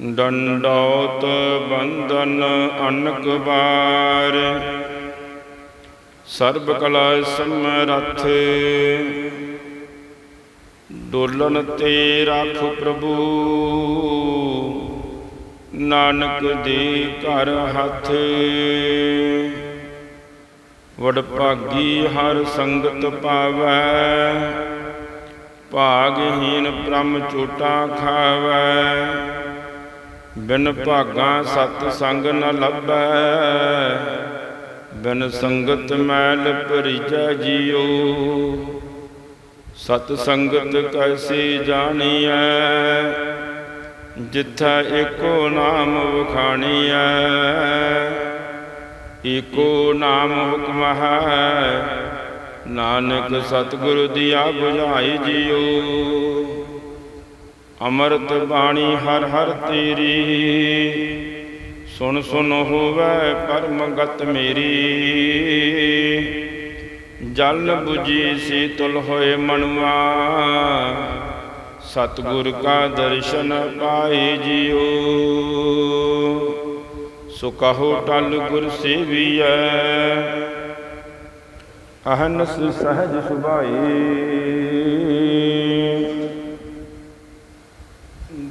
ਡੰਡੌਤ ਬੰਧਨ ਅਨਕ ਬਾਰ। ਸਰਬ ਕਲਾ ਸਮਰੱਥ ਡੋਲਨ ਤੇ ਰੱਖ ਪ੍ਰਭੂ। ਨਾਨਕ ਦੇ ਘਰ ਹੱਥ। ਵਡ ਭਾਗੀ ਹਰ ਸੰਗਤ ਪਾਵੈ। ਭਾਗਹੀਨ ਬ੍ਰਹਮ ਚੋਟਾ ਖਾਵੈ। ਬਿਨ ਭਾਗਾ ਸਤ ਸੰਗ ਨ ਲੱਭੈ, ਬਿਨ ਸੰਗਤ ਮੈਲ ਪਰਿਜੈ ਜੀਉ। ਸਤ ਸੰਗਤ ਕੈਸੀ ਜਾਣੀਐ, ਜਿੱਥੈ ਏਕੋ ਨਾਮ ਵਖਾਣੀਐ। ਏਕੋ ਨਾਮ ਹੁਕਮ ਹੈ, ਨਾਨਕ ਸਤਿਗੁਰ ਆ 부ਝਾਈ ਜੀਉ। ਅੰਮ੍ਰਿਤ ਬਾਣੀ ਹਰ ਹਰ ਤੇਰੀ। ਸੁਣ ਸੁਣ ਹੋਵੇ ਪਰਮ ਗਤ ਮੇਰੀ। ਜਲ 부ਜੀ ਸੀਤਲ ਹੋਏ ਮਨਵਾ ਸਤਿਗੁਰ ਕਾ ਦਰਸ਼ਨ ਪਾਈ ਜੀਉ। ਸੋ ਕਹੋ ਟਲ ਗੁਰ ਸੇਵੀਐ। ਅਹਨਸ ਸਹਜ ਸੁਭਾਈ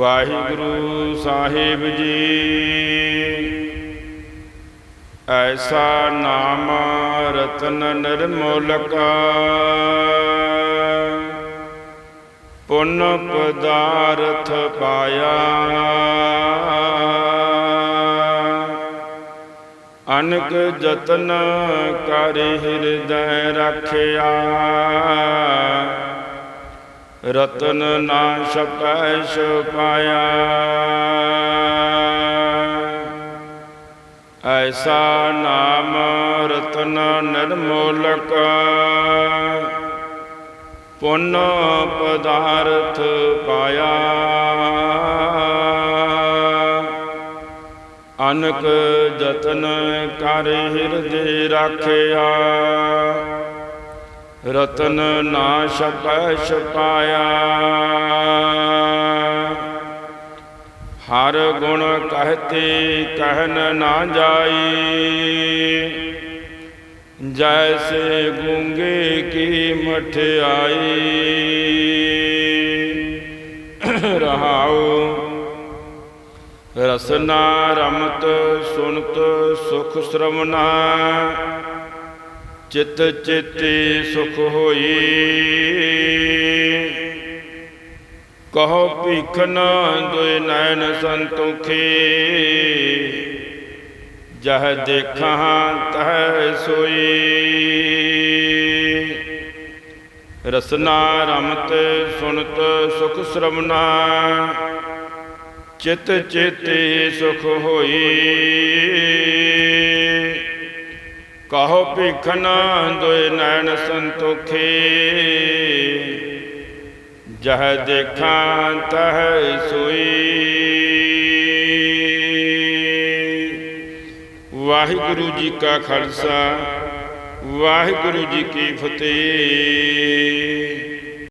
ਵਾਹਿਗੁਰੂ ਸਾਹਿਬ ਜੀ। ਐਸਾ ਨਾਮ ਰਤਨ ਨਿਰਮੋਲਕਾ। ਪੁੰਨ ਪਦਾਰਥ ਪਾਇਆ। ਅਨਕ ਜਤਨ ਕਰ ਹਿਰਦੈ ਰੱਖਿਆ। ਰਤਨ ਨਾ ਛਪੈ ਛਪਾਇਆ। ਐਸਾ ਨਾਮ ਰਤਨ ਨਿਰਮੋਲਕ, ਪੁੰਨ ਪਦਾਰਥ ਪਾਇਆ। ਅਨਕ ਜਤਨ ਕਰ ਹਿਰਦੇ ਰੱਖਿਆ। ਰਤਨ ਨਾ ਛਪੈ ਛਪਾਇਆ ਹਰ ਗੁਣ ਕਹਤੇ ਕਹਿਨ ਨਾ ਜਾਈ। ਜੈਸੇ ਗੂੰਗੇ ਕੀ ਮਠਿਆਈ ਰਹਾਉ ਰਸਨਾ ਰਮਤ ਸੁਨਤ ਸੁਖ ਸ਼ਰਵਨਾ। ਚਿਤ ਚੇਤੇ ਸੁਖ ਹੋਈ। ਕਹੋ ਭੀਖਨ ਦੁਇ ਨੈਣ ਸੰਤੋਖੇ। ਜਹ ਦੇਖਾਂ ਤਹ ਸੋਈ। ਰਸਨਾ ਰਮਤ ਸੁਨਤ ਸੁਖ ਸ਼ਰਵਨਾ ਚਿਤ ਚੇਤੇ ਸੁਖ ਹੋਈ। ਕਹੋ ਭੀਖਨ ਦੁਇ ਨੈਣ ਸੰਤੋਖੇ। ਜਹ ਦੇਖਾਂ ਤਹ ਸੋਈ। ਵਾਹਿਗੁਰੂ ਜੀ ਕਾ ਖਾਲਸਾ, ਵਾਹਿਗੁਰੂ ਜੀ ਕੀ ਫਤਿਹ।